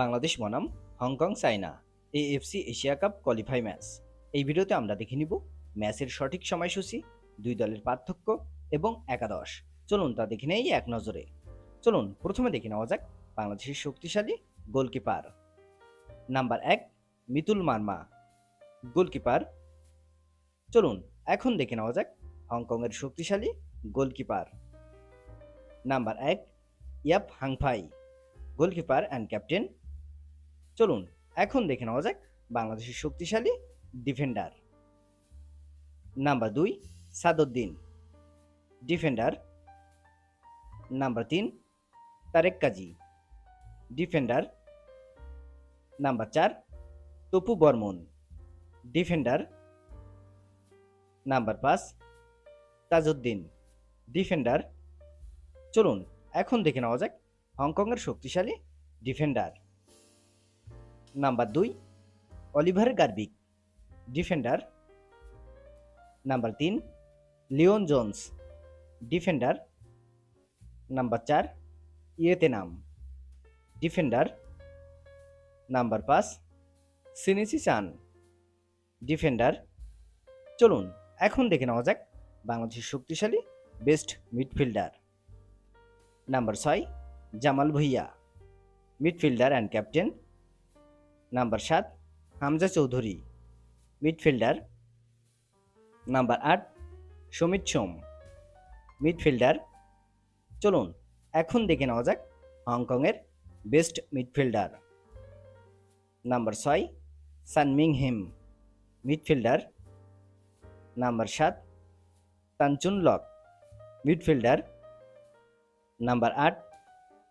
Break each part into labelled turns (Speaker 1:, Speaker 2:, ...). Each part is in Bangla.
Speaker 1: বাংলাদেশ বনাম, Hong Kong China AFC Asia cup qualify match এই ভিডিওতে আমরা দেখে নিব ম্যাচের সঠিক সময়সূচি, দুই দলের পার্থক্য এবং একাদশ। চলুন তা দেখে নেই এক নজরে। চলুন, প্রথমে দেখে নেওয়া যাক বাংলাদেশের শক্তিশালী গোলকিপার। নাম্বার এক, মিতুল মার্মা। গোলকিপার। চলুন, এখন দেখে নেওয়া যাক হংকংয়ের শক্তিশালী গোলকিপার। নাম্বার এক, Yapp Hung Fai. Goalkeeper and captain চলুন, এখন দেখে নেওয়া যাক বাংলাদেশের শক্তিশালী ডিফেন্ডার। নাম্বার দুই সাদুদ্দিন ডিফেন্ডার নাম্বার তিন, তারেক কাজী। ডিফেন্ডার নাম্বার চার, তপু বর্মন। ডিফেন্ডার নাম্বার পাঁচ, তাজউদ্দিন। ডিফেন্ডার, চলুন, এখন দেখে নেওয়া যাক হংকংয়ের শক্তিশালী ডিফেন্ডার। নাম্বার দুই, অলিভার গার্বিক ডিফেন্ডার, নাম্বার তিন, লিওন জোন্স। ডিফেন্ডার, নাম্বার চার, ইয়েতেনাম। ডিফেন্ডার, নাম্বার পাঁচ, সিনিসি চান। ডিফেন্ডার, চলুন, এখন দেখে নেওয়া যাক বাংলাদেশের শক্তিশালী বেস্ট মিডফিল্ডার। নাম্বার ছয়, Jamal Bhuiyan. Midfielder and captain number সাত, হামজা চৌধুরী, মিডফিল্ডার, নাম্বার আট, সমিত সোম, মিডফিল্ডার। চলুন, এখন দেখে নেওয়া যাক হংকংয়ের বেস্ট মিডফিল্ডার। নাম্বার ছয় সানমিং হিম, মিডফিল্ডার। নাম্বার সাত Tan Chun Lok, midfielder. Number আট,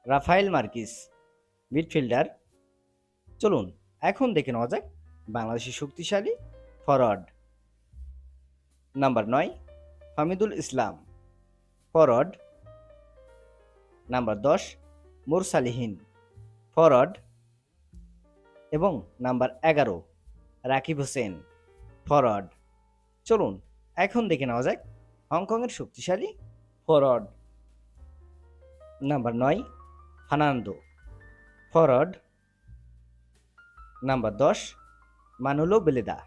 Speaker 1: রাফায়েল মার্কিস, মিডফিল্ডার। চলুন এখন দেখে নেওয়া যাক বাংলাদেশের শক্তিশালী ফরওয়ার্ড। নাম্বার নয়, হামিদুল ইসলাম। ফরওয়ার্ড। নাম্বার দশ, মুরসালিহীন। ফরওয়ার্ড। এবং নাম্বার এগারো, রাকিব হোসেন। ফরওয়ার্ড। চলুন, এখন দেখে নেওয়া যাক, হংকংয়ের শক্তিশালী ফরওয়ার্ড। নাম্বার নয় ফার্নান্দো ফরওয়ার্ড। নাম্বার দশ, মানুলো বেলেদা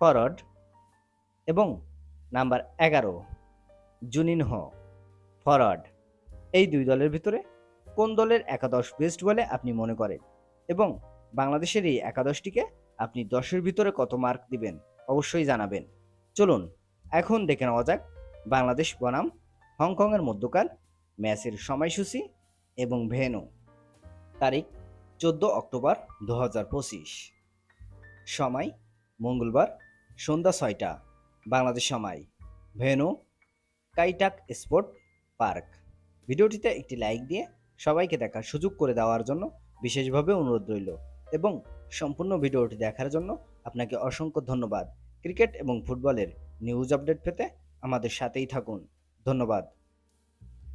Speaker 1: ফরওয়ার্ড এবং নাম্বার এগারো, জুনিনহ ফরওয়ার্ড এই দুই দলের ভিতরে কোন দলের একাদশ বেস্ট বলে আপনি মনে করেন? এবং বাংলাদেশের এই একাদশটিকে আপনি দশের ভিতরে কত মার্ক দিবেন? অবশ্যই জানাবেন। চলুন, এখন দেখে নেওয়া যাক বাংলাদেশ বনাম হংকংয়ের মধ্যকার ম্যাচের সময়সূচি এবং ভেনু তারিখ চোদ্দ অক্টোবর দু হাজার পঁচিশ। সময়, মঙ্গলবার, সন্ধ্যা ছয়টা। বাংলাদেশ সময়, ভেনু, কাইটাক স্পোর্ট পার্ক। ভিডিওটিতে একটি লাইক দিয়ে সবাইকে দেখার সুযোগ করে দেওয়ার জন্য বিশেষভাবে অনুরোধ রইল এবং সম্পূর্ণ ভিডিওটি দেখার জন্য আপনাকে অসংখ্য ধন্যবাদ। ক্রিকেট এবং ফুটবলের নিউজ আপডেট পেতে আমাদের সাথেই থাকুন। ধন্যবাদ।